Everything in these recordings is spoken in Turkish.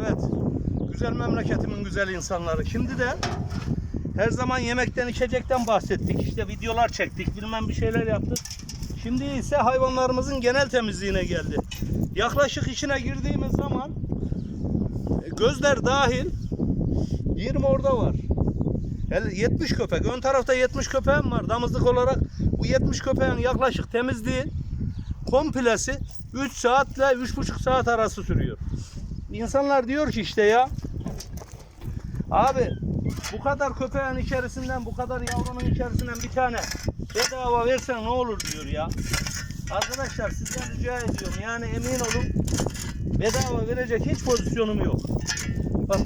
Evet. Güzel memleketimin güzel insanları. Şimdi de her zaman yemekten içecekten bahsettik. İşte videolar çektik. Bilmem bir şeyler yaptık. Şimdi ise hayvanlarımızın genel temizliğine geldi. Yaklaşık içine girdiğimiz zaman e, gözler dahil 20 orada var. El- 70 köpek. Ön tarafta 70 köpeğim var. Damızlık olarak bu 70 köpeğin yaklaşık temizliği komplesi 3 saatle 3,5 saat arası sürüyor. İnsanlar diyor ki işte ya abi bu kadar köpeğin içerisinden bu kadar yavrunun içerisinden bir tane bedava versen ne olur diyor ya. Arkadaşlar sizden rica ediyorum yani emin olun bedava verecek hiç pozisyonum yok. Bak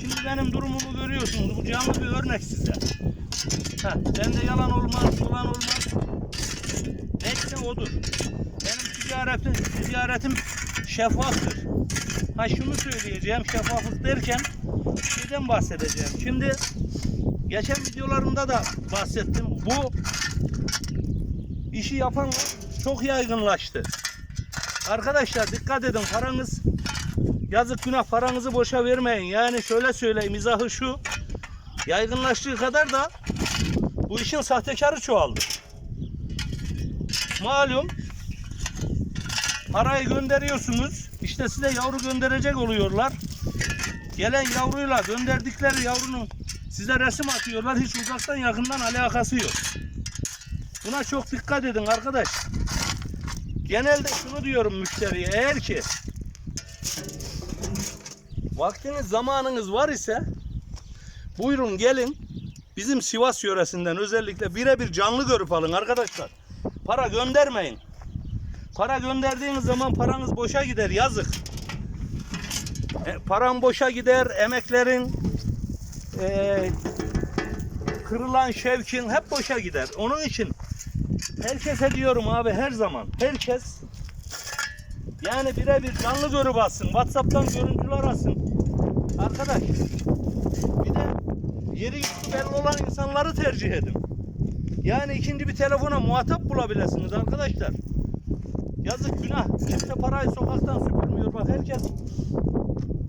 şimdi benim durumumu görüyorsunuz. Bu canlı bir örnek size. Ha, bende yalan olmaz, yalan olmaz. Neyse odur. Benim ticaretim, ticaretim şeffaftır. Ha şunu söyleyeceğim şeffaflık derken şeyden bahsedeceğim. Şimdi geçen videolarımda da bahsettim. Bu işi yapanlar çok yaygınlaştı. Arkadaşlar dikkat edin paranız yazık günah paranızı boşa vermeyin. Yani şöyle söyleyeyim izahı şu. Yaygınlaştığı kadar da bu işin sahtekarı çoğaldı. Malum parayı gönderiyorsunuz. İşte size yavru gönderecek oluyorlar. Gelen yavruyla gönderdikleri yavrunun size resim atıyorlar. Hiç uzaktan yakından alakası yok. Buna çok dikkat edin arkadaş. Genelde şunu diyorum müşteriye. Eğer ki vaktiniz zamanınız var ise buyurun gelin bizim Sivas yöresinden özellikle birebir canlı görüp alın arkadaşlar. Para göndermeyin. Para gönderdiğiniz zaman paranız boşa gider yazık. E, paran boşa gider, emeklerin, e, kırılan şevkin hep boşa gider. Onun için herkese diyorum abi her zaman herkes yani birebir canlı görüp alsın. Whatsapp'tan görüntüler alsın. Arkadaş bir de yeri belli olan insanları tercih edin. Yani ikinci bir telefona muhatap bulabilirsiniz arkadaşlar. Yazık günah. Kimse parayı sokaktan süpürmüyor. Bak herkes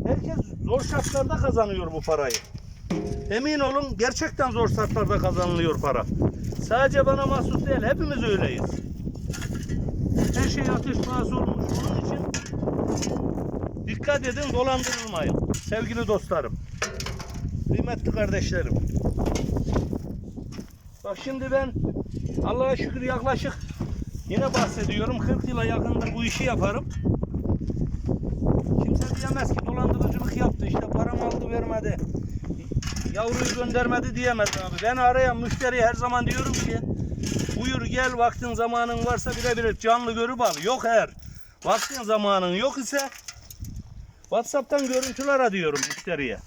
herkes zor şartlarda kazanıyor bu parayı. Emin olun gerçekten zor şartlarda kazanılıyor para. Sadece bana mahsus değil. Hepimiz öyleyiz. Her şey ateş pahası olmuş. Onun için dikkat edin dolandırılmayın. Sevgili dostlarım. Kıymetli kardeşlerim. Bak şimdi ben Allah'a şükür yaklaşık yine bahsediyorum 40 yıla yakındır bu işi yaparım. Kimse diyemez ki dolandırıcılık yaptı işte param aldı vermedi. Yavruyu göndermedi diyemez abi. Ben arayan müşteriye her zaman diyorum ki buyur gel vaktin zamanın varsa birebir canlı görüp al. Yok eğer vaktin zamanın yok ise Whatsapp'tan görüntüler arıyorum müşteriye.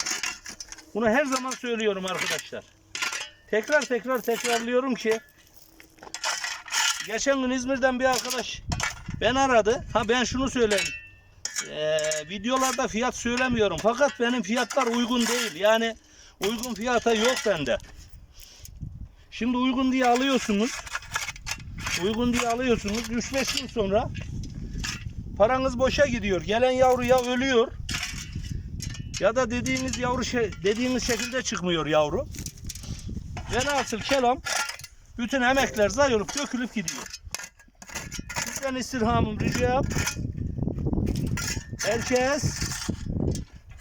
Bunu her zaman söylüyorum arkadaşlar. Tekrar tekrar tekrarlıyorum ki geçen gün İzmir'den bir arkadaş ben aradı. Ha ben şunu söyleyeyim. Ee, videolarda fiyat söylemiyorum. Fakat benim fiyatlar uygun değil. Yani uygun fiyata yok bende. Şimdi uygun diye alıyorsunuz. Uygun diye alıyorsunuz. 3-5 gün sonra paranız boşa gidiyor. Gelen yavru ya ölüyor ya da dediğiniz yavru şey, dediğiniz şekilde çıkmıyor yavru. Velhasıl kelam bütün emekler zayi olup dökülüp gidiyor. Sizden istirhamım ricam herkes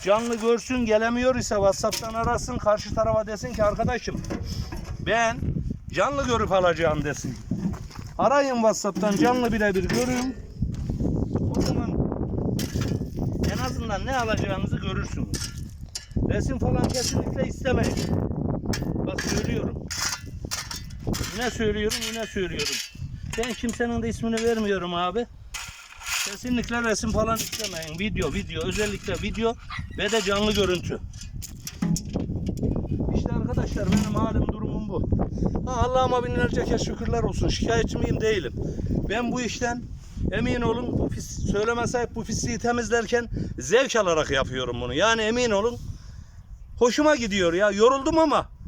canlı görsün gelemiyor ise Whatsapp'tan arasın karşı tarafa desin ki arkadaşım ben canlı görüp alacağım desin. Arayın Whatsapp'tan canlı birebir görün. O zaman en azından ne alacağınızı görürsünüz. Resim falan kesinlikle istemeyin. Bak söylüyorum. Yine söylüyorum, yine söylüyorum. Ben kimsenin de ismini vermiyorum abi. Kesinlikle resim falan istemeyin. Video, video, özellikle video ve de canlı görüntü. İşte arkadaşlar benim halim durumum bu. Ha, Allah'ıma binlerce kez şükürler olsun. Şikayetçi miyim değilim. Ben bu işten emin olun bu pis, söyleme bu pisliği temizlerken zevk alarak yapıyorum bunu. Yani emin olun hoşuma gidiyor ya. Yoruldum ama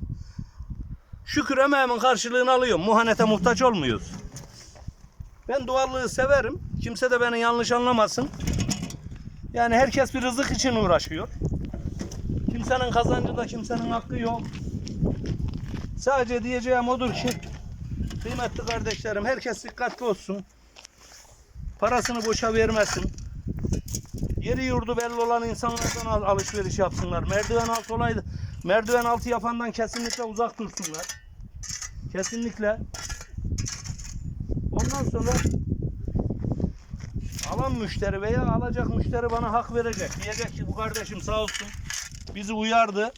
şükür emeğimin karşılığını alıyorum. Muhanete muhtaç olmuyoruz. Ben doğallığı severim. Kimse de beni yanlış anlamasın. Yani herkes bir rızık için uğraşıyor. Kimsenin kazancı da kimsenin hakkı yok. Sadece diyeceğim odur ki kıymetli kardeşlerim herkes dikkatli olsun. Parasını boşa vermesin. Yeri yurdu belli olan insanlardan al- alışveriş yapsınlar. Merdiven altı olaydı. Merdiven altı yapandan kesinlikle uzak dursunlar. Kesinlikle. Ondan sonra alan müşteri veya alacak müşteri bana hak verecek. Diyecek ki bu kardeşim sağ olsun bizi uyardı.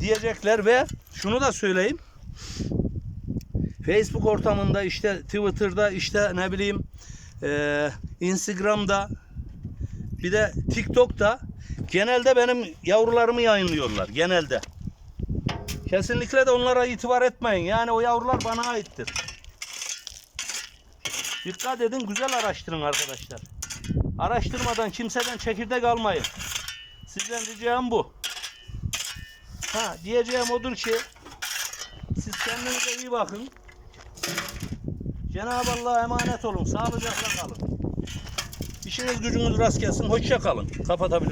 Diyecekler ve şunu da söyleyeyim. Facebook ortamında işte Twitter'da işte ne bileyim eee, Instagram'da bir de TikTok'ta genelde benim yavrularımı yayınlıyorlar genelde. Kesinlikle de onlara itibar etmeyin. Yani o yavrular bana aittir. Dikkat edin, güzel araştırın arkadaşlar. Araştırmadan kimseden çekirdek almayın. Sizden ricam bu. Ha, diyeceğim odur ki siz kendinize iyi bakın. Cenab-ı Allah'a emanet olun. Sağlıcakla kalın. İşiniz gücünüz rast gelsin. Hoşça kalın. Kapatabilirim.